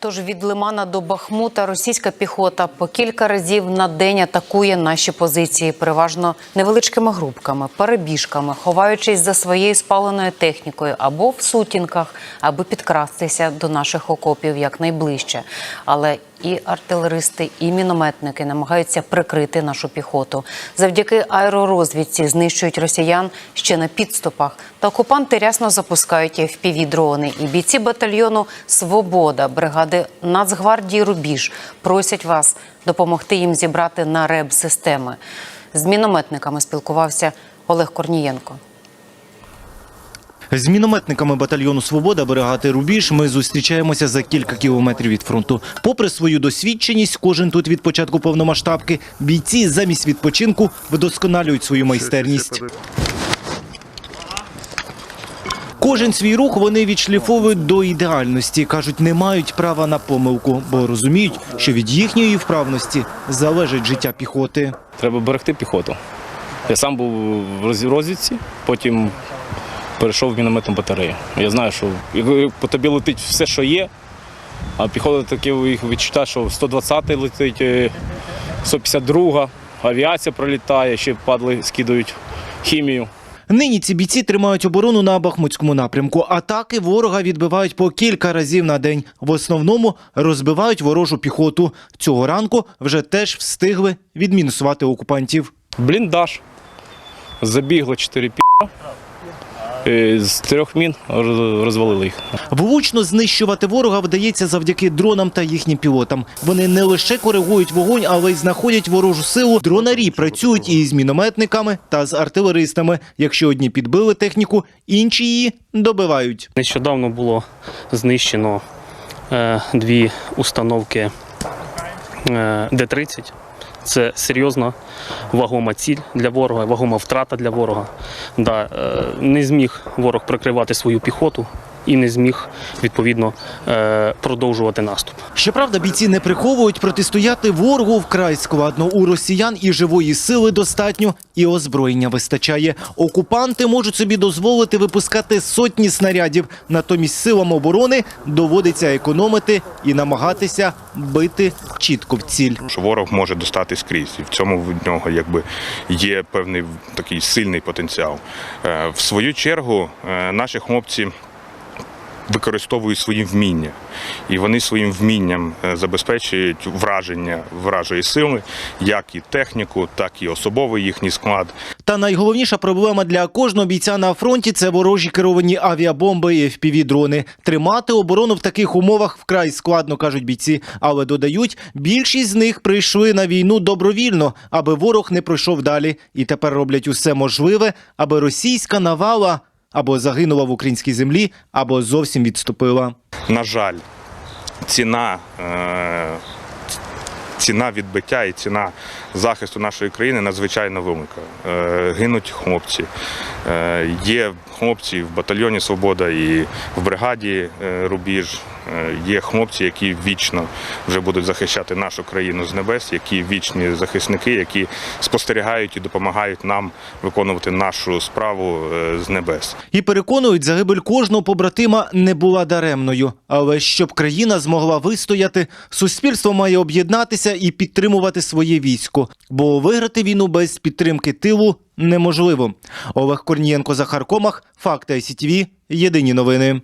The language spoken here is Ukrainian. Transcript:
Тож від Лимана до Бахмута російська піхота по кілька разів на день атакує наші позиції, переважно невеличкими групками, перебіжками, ховаючись за своєю спаленою технікою або в сутінках, аби підкрастися до наших окопів якнайближче. Але і артилеристи, і мінометники намагаються прикрити нашу піхоту. Завдяки аеророзвідці знищують росіян ще на підступах. Та окупанти рясно запускають fpv дрони. І бійці батальйону Свобода бригади Нацгвардії Рубіж просять вас допомогти їм зібрати на реб системи. З мінометниками спілкувався Олег Корнієнко. З мінометниками батальйону Свобода бригади Рубіж ми зустрічаємося за кілька кілометрів від фронту. Попри свою досвідченість, кожен тут від початку повномасштабки бійці замість відпочинку вдосконалюють свою майстерність. Кожен свій рух вони відшліфовують до ідеальності. кажуть, не мають права на помилку, бо розуміють, що від їхньої вправності залежить життя піхоти. Треба берегти піхоту. Я сам був в розвідці, потім перейшов в мінометну батарею. Я знаю, що по тобі летить все, що є, а піхота таке їх відчуття, що 120-й летить, е, 152, авіація пролітає, ще падли, скидають хімію. Нині ці бійці тримають оборону на Бахмутському напрямку. Атаки ворога відбивають по кілька разів на день. В основному розбивають ворожу піхоту. Цього ранку вже теж встигли відмінусувати окупантів. Бліндаж. Забігло 4 пі. Е, З трьох мін розвалили їх. Влучно знищувати ворога вдається завдяки дронам та їхнім пілотам. Вони не лише коригують вогонь, але й знаходять ворожу силу. Дронарі працюють і з мінометниками та з артилеристами. Якщо одні підбили техніку, інші її добивають. Нещодавно було знищено е, дві установки е, Д-30. Це серйозна вагома ціль для ворога, вагома втрата для ворога. Да, е, не зміг ворог прикривати свою піхоту і не зміг відповідно е, продовжувати наступ. Щоправда, бійці не приховують протистояти ворогу вкрай складно. У росіян і живої сили достатньо, і озброєння вистачає. Окупанти можуть собі дозволити випускати сотні снарядів. Натомість силам оборони доводиться економити і намагатися бити чітко в ціль. ворог може достати скрізь, і в цьому в нього якби є певний такий сильний потенціал. Е, В свою чергу е, наші хлопці використовують свої вміння, і вони своїм вмінням е, забезпечують враження вражої сили, як і техніку, так і особовий їхній склад. Та найголовніша проблема для кожного бійця на фронті це ворожі керовані авіабомби і FPV-дрони. Тримати оборону в таких умовах вкрай складно, кажуть бійці. Але додають, більшість з них прийшли на війну добровільно, аби ворог не пройшов далі. І тепер роблять усе можливе, аби російська навала або загинула в українській землі, або зовсім відступила. На жаль, ціна. е, Ціна відбиття і ціна захисту нашої країни надзвичайно велика. Е, Гинуть хлопці. Е, Є хлопці в батальйоні Свобода і в бригаді Рубіж. Е, Є хлопці, які вічно вже будуть захищати нашу країну з небес, які вічні захисники, які спостерігають і допомагають нам виконувати нашу справу е, з небес. І переконують, загибель кожного побратима не була даремною. Але щоб країна змогла вистояти, суспільство має об'єднатися і підтримувати своє військо. Бо виграти війну без підтримки тилу неможливо. Олег Корнієнко, Захар Комах, Факти ICTV, Єдині новини.